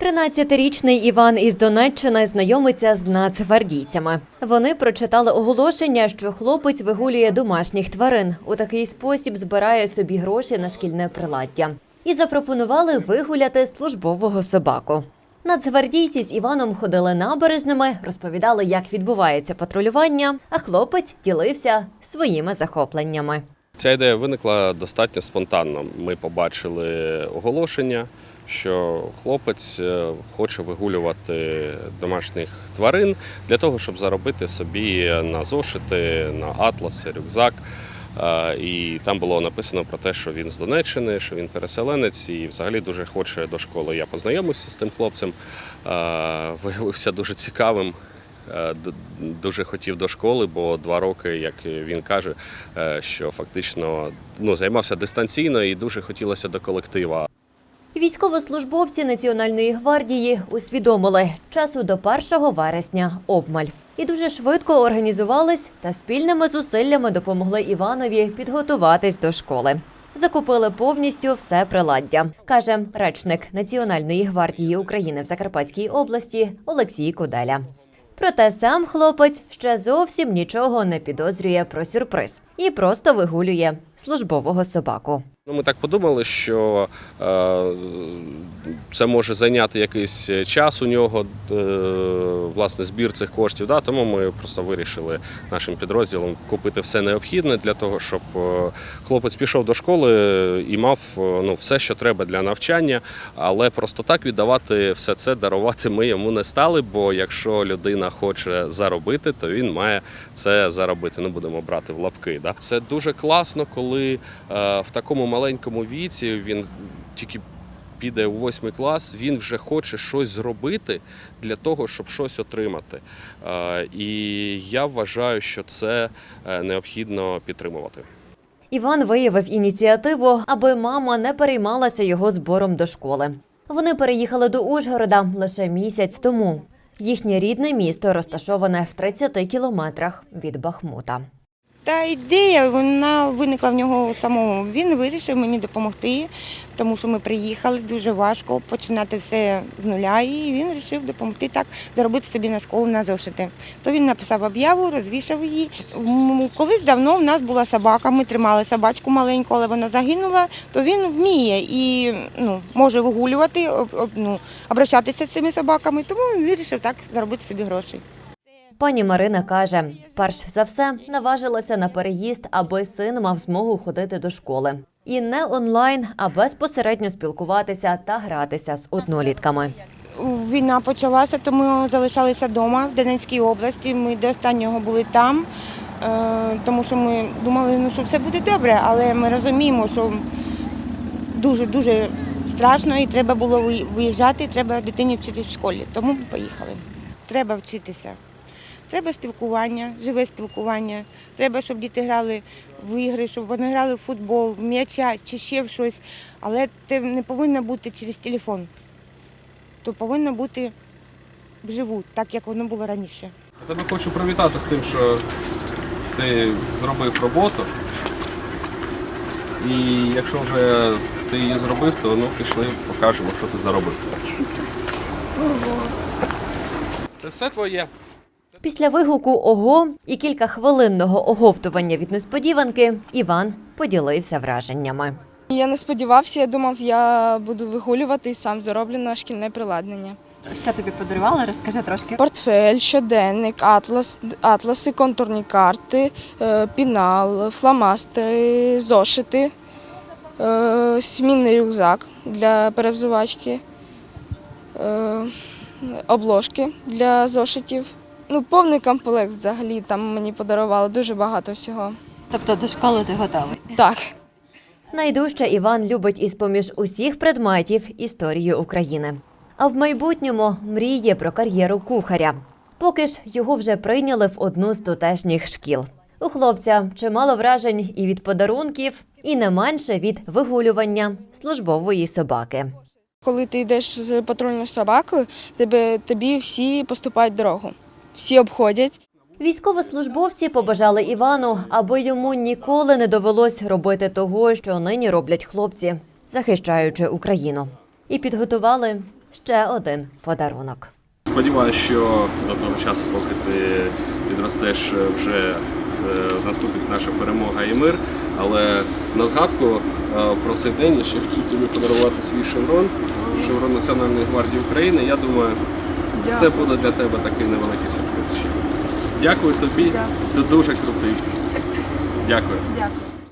13-річний Іван із Донеччини знайомиться з нацгвардійцями. Вони прочитали оголошення, що хлопець вигулює домашніх тварин. У такий спосіб збирає собі гроші на шкільне приладдя. І запропонували вигуляти службового собаку. Нацгвардійці з Іваном ходили набережними, розповідали, як відбувається патрулювання, а хлопець ділився своїми захопленнями. Ця ідея виникла достатньо спонтанно. Ми побачили оголошення, що хлопець е, хоче вигулювати домашніх тварин для того, щоб заробити собі на зошити, на атласи, рюкзак. Е, І там було написано про те, що він з Донеччини, що він переселенець і взагалі дуже хоче до школи. Я познайомився з тим хлопцем, е, виявився дуже цікавим. Дуже хотів до школи, бо два роки, як він каже, що фактично ну, займався дистанційно і дуже хотілося до колектива. Військовослужбовці Національної гвардії усвідомили часу до 1 вересня обмаль. І дуже швидко організувались та спільними зусиллями допомогли Іванові підготуватись до школи. Закупили повністю все приладдя, каже речник Національної гвардії України в Закарпатській області Олексій Куделя. Проте сам хлопець ще зовсім нічого не підозрює про сюрприз і просто вигулює службового собаку. Ну, ми так подумали, що е, це може зайняти якийсь час у нього, е, власне, збір цих коштів. Тому ми просто вирішили нашим підрозділом купити все необхідне для того, щоб е, хлопець пішов до школи і мав ну, все, що треба для навчання. Але просто так віддавати все це, дарувати ми йому не стали. Бо якщо людина хоче заробити, то він має це заробити. Ну будемо брати в лапки. Це дуже класно, коли е, в такому маленькому віці він тільки. Піде у восьмий клас, він вже хоче щось зробити для того, щоб щось отримати. Е, І я вважаю, що це е, необхідно підтримувати. Іван виявив ініціативу, аби мама не переймалася його збором до школи. Вони переїхали до Ужгорода лише місяць тому. Їхнє рідне місто розташоване в 30 кілометрах від Бахмута. Та ідея вона виникла в нього самого. Він вирішив мені допомогти, тому що ми приїхали дуже важко починати все з нуля. І він вирішив допомогти так заробити собі на школу на зошити. То він написав об'яву, розвішав її. Колись давно в нас була собака. Ми тримали собачку маленьку, але вона загинула. То він вміє і ну, може вигулювати, ну, обращатися з цими собаками. Тому він вирішив так заробити собі гроші. Пані Марина каже, перш за все наважилася на переїзд, аби син мав змогу ходити до школи. І не онлайн, а безпосередньо спілкуватися та гратися з однолітками. Війна почалася, то ми залишалися вдома в Донецькій області. Ми до останнього були там, е, тому що ми думали, ну, що все буде добре, але ми розуміємо, що дуже дуже страшно і треба було виїжджати, і треба дитині вчитися в школі. Тому ми поїхали. Треба вчитися. Треба спілкування, живе спілкування. Треба, щоб діти грали в ігри, щоб вони грали в футбол, в м'яча чи ще в щось. Але це не повинно бути через телефон то повинно бути вживу, так як воно було раніше. Я тебе хочу привітати з тим, що ти зробив роботу. І якщо вже ти її зробив, то ну пішли, покажемо, що ти заробив. Це все твоє. Після вигуку ого і кілька хвилинного оговтування від несподіванки Іван поділився враженнями. Я не сподівався, я думав, я буду вигулювати і сам зароблю на шкільне приладнання. Що тобі подарували? Розкажи трошки. Портфель, щоденник, атлас, атласи, контурні карти, е, пінал, фломастери, зошити, е, смінний рюкзак для перевзувачки, е, обложки для зошитів. Ну, повний комплект взагалі там мені подарували дуже багато всього. Тобто до школи ти готовий. Так. Найдужче Іван любить із поміж усіх предметів історію України. А в майбутньому мріє про кар'єру кухаря. Поки ж його вже прийняли в одну з тутешніх шкіл. У хлопця чимало вражень і від подарунків, і не менше від вигулювання службової собаки. Коли ти йдеш з патрульною собакою, тебе, тобі всі поступають дорогу. Всі обходять. Військовослужбовці побажали Івану, аби йому ніколи не довелось робити того, що нині роблять хлопці, захищаючи Україну, і підготували ще один подарунок. Сподіваюся, що до того часу, поки ти підростеш, вже е, наступить наша перемога і мир. Але на згадку е, про цей день я ще хотів тобі подарувати свій шеврон, шеврон Національної гвардії України. Я думаю, це буде для тебе такий невеликий сюрприз. Дякую тобі. Ти дуже крутий. Дякую. Дякую.